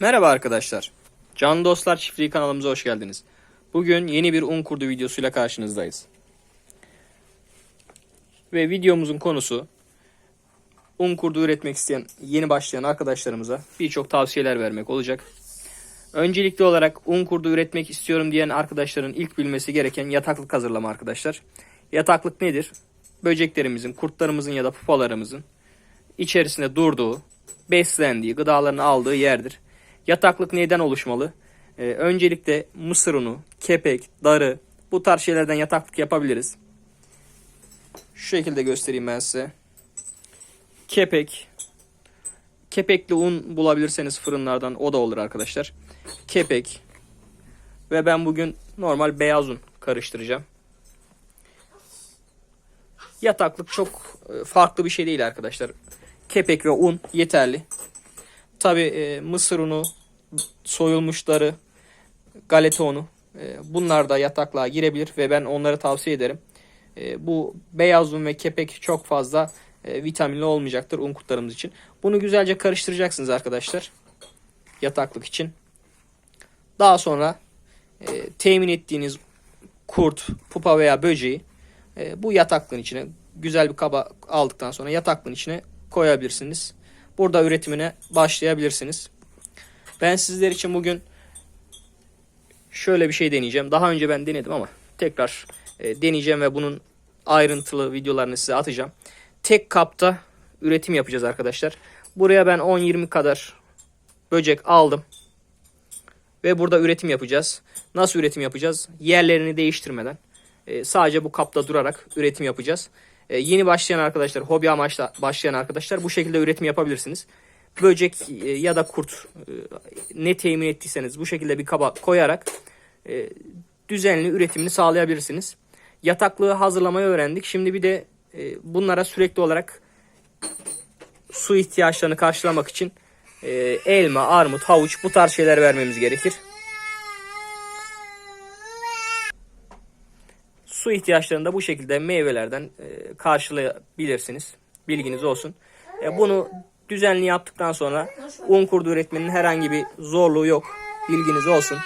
Merhaba arkadaşlar. Can Dostlar Çiftliği kanalımıza hoş geldiniz. Bugün yeni bir un kurdu videosuyla karşınızdayız. Ve videomuzun konusu un kurdu üretmek isteyen yeni başlayan arkadaşlarımıza birçok tavsiyeler vermek olacak. Öncelikli olarak un kurdu üretmek istiyorum diyen arkadaşların ilk bilmesi gereken yataklık hazırlama arkadaşlar. Yataklık nedir? Böceklerimizin, kurtlarımızın ya da pupalarımızın içerisinde durduğu, beslendiği, gıdalarını aldığı yerdir. Yataklık neyden oluşmalı? Ee, öncelikle mısır unu, kepek, darı bu tarz şeylerden yataklık yapabiliriz. Şu şekilde göstereyim ben size. Kepek, kepekli un bulabilirseniz fırınlardan o da olur arkadaşlar. Kepek ve ben bugün normal beyaz un karıştıracağım. Yataklık çok e, farklı bir şey değil arkadaşlar. Kepek ve un yeterli. Tabi e, mısır unu, soyulmuşları, galeta unu e, bunlar da yataklığa girebilir ve ben onları tavsiye ederim. E, bu beyaz un ve kepek çok fazla e, vitaminli olmayacaktır un kurtlarımız için. Bunu güzelce karıştıracaksınız arkadaşlar. Yataklık için. Daha sonra e, temin ettiğiniz kurt, pupa veya böceği e, bu yataklığın içine güzel bir kaba aldıktan sonra yataklığın içine koyabilirsiniz. Burada üretimine başlayabilirsiniz. Ben sizler için bugün şöyle bir şey deneyeceğim. Daha önce ben denedim ama tekrar e, deneyeceğim ve bunun ayrıntılı videolarını size atacağım. Tek kapta üretim yapacağız arkadaşlar. Buraya ben 10-20 kadar böcek aldım. Ve burada üretim yapacağız. Nasıl üretim yapacağız? Yerlerini değiştirmeden. E, sadece bu kapta durarak üretim yapacağız. E, yeni başlayan arkadaşlar, hobi amaçla başlayan arkadaşlar bu şekilde üretim yapabilirsiniz. Böcek e, ya da kurt e, ne temin ettiyseniz bu şekilde bir kaba koyarak e, düzenli üretimini sağlayabilirsiniz. Yataklığı hazırlamayı öğrendik. Şimdi bir de e, bunlara sürekli olarak su ihtiyaçlarını karşılamak için e, elma, armut, havuç bu tarz şeyler vermemiz gerekir. Su ihtiyaçlarını da bu şekilde meyvelerden e, karşılayabilirsiniz. Bilginiz olsun. E, bunu düzenli yaptıktan sonra un kurdu üretmenin herhangi bir zorluğu yok. Bilginiz olsun.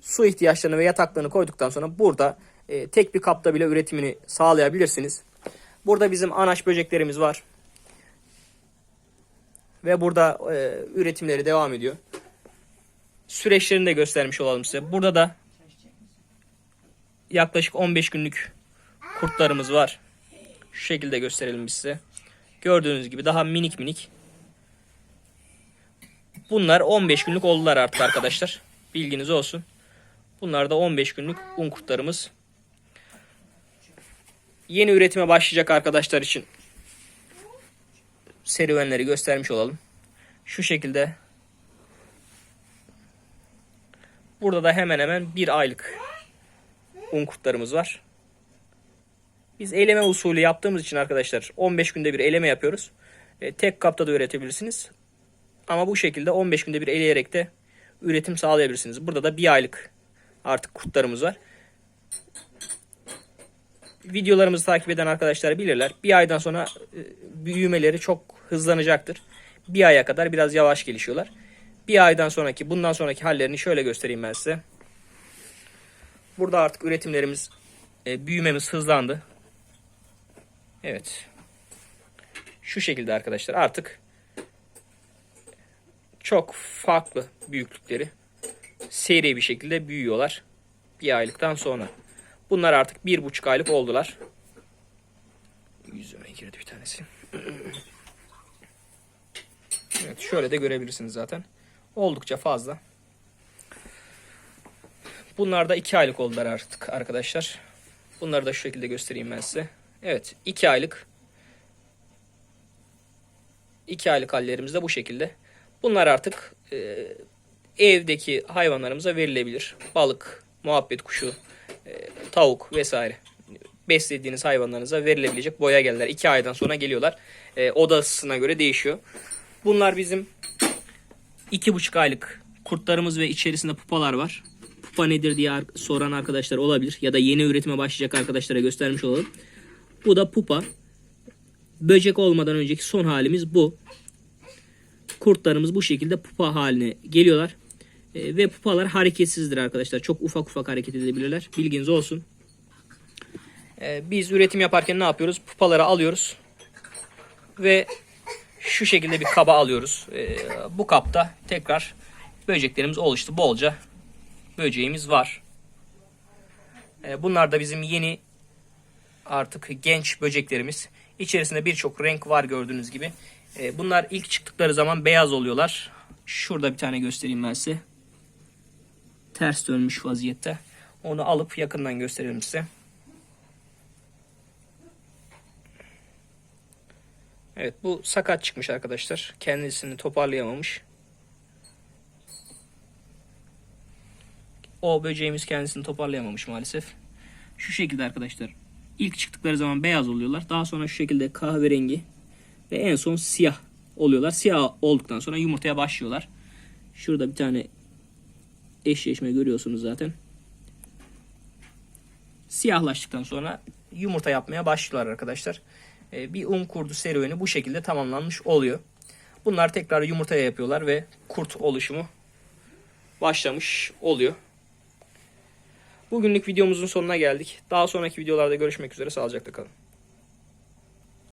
Su ihtiyaçlarını ve yataklarını koyduktan sonra burada e, tek bir kapta bile üretimini sağlayabilirsiniz. Burada bizim anaç böceklerimiz var. Ve burada e, üretimleri devam ediyor. Süreçlerini de göstermiş olalım size. Burada da yaklaşık 15 günlük kurtlarımız var. Şu şekilde gösterelim biz size. Gördüğünüz gibi daha minik minik. Bunlar 15 günlük oldular artık arkadaşlar. Bilginiz olsun. Bunlar da 15 günlük un kurtlarımız. Yeni üretime başlayacak arkadaşlar için serüvenleri göstermiş olalım. Şu şekilde. Burada da hemen hemen bir aylık un kurtlarımız var. Biz eleme usulü yaptığımız için arkadaşlar 15 günde bir eleme yapıyoruz. E, tek kapta da üretebilirsiniz. Ama bu şekilde 15 günde bir eleyerek de üretim sağlayabilirsiniz. Burada da bir aylık artık kurtlarımız var. Videolarımızı takip eden arkadaşlar bilirler. Bir aydan sonra e, büyümeleri çok hızlanacaktır. Bir aya kadar biraz yavaş gelişiyorlar. Bir aydan sonraki, bundan sonraki hallerini şöyle göstereyim ben size. Burada artık üretimlerimiz, e, büyümemiz hızlandı. Evet. Şu şekilde arkadaşlar artık çok farklı büyüklükleri seri bir şekilde büyüyorlar. Bir aylıktan sonra. Bunlar artık bir buçuk aylık oldular. Yüzüme girdi bir tanesi. Evet şöyle de görebilirsiniz zaten. Oldukça fazla. Bunlar da iki aylık oldular artık arkadaşlar. Bunları da şu şekilde göstereyim ben size. Evet 2 aylık 2 aylık hallerimiz de bu şekilde. Bunlar artık e, evdeki hayvanlarımıza verilebilir. Balık, muhabbet kuşu, e, tavuk vesaire. Beslediğiniz hayvanlarınıza verilebilecek boya gelirler. 2 aydan sonra geliyorlar. E, oda ısısına göre değişiyor. Bunlar bizim 2,5 aylık kurtlarımız ve içerisinde pupalar var. Pupa nedir diye soran arkadaşlar olabilir. Ya da yeni üretime başlayacak arkadaşlara göstermiş olalım. Bu da pupa. Böcek olmadan önceki son halimiz bu. kurtlarımız bu şekilde pupa haline geliyorlar. E, ve pupalar hareketsizdir arkadaşlar. Çok ufak ufak hareket edebilirler. Bilginiz olsun. E, biz üretim yaparken ne yapıyoruz? Pupaları alıyoruz. Ve şu şekilde bir kaba alıyoruz. E, bu kapta tekrar böceklerimiz oluştu. Bolca böceğimiz var. E, bunlar da bizim yeni artık genç böceklerimiz. İçerisinde birçok renk var gördüğünüz gibi. E, bunlar ilk çıktıkları zaman beyaz oluyorlar. Şurada bir tane göstereyim ben size. Ters dönmüş vaziyette. Onu alıp yakından gösterelim size. Evet bu sakat çıkmış arkadaşlar. Kendisini toparlayamamış. O böceğimiz kendisini toparlayamamış maalesef. Şu şekilde arkadaşlar. İlk çıktıkları zaman beyaz oluyorlar. Daha sonra şu şekilde kahverengi ve en son siyah oluyorlar. Siyah olduktan sonra yumurtaya başlıyorlar. Şurada bir tane eşleşme görüyorsunuz zaten. Siyahlaştıktan sonra yumurta yapmaya başlıyorlar arkadaşlar. Ee, bir un kurdu serüveni bu şekilde tamamlanmış oluyor. Bunlar tekrar yumurtaya yapıyorlar ve kurt oluşumu başlamış oluyor. Bugünlük videomuzun sonuna geldik. Daha sonraki videolarda görüşmek üzere. Sağlıcakla kalın.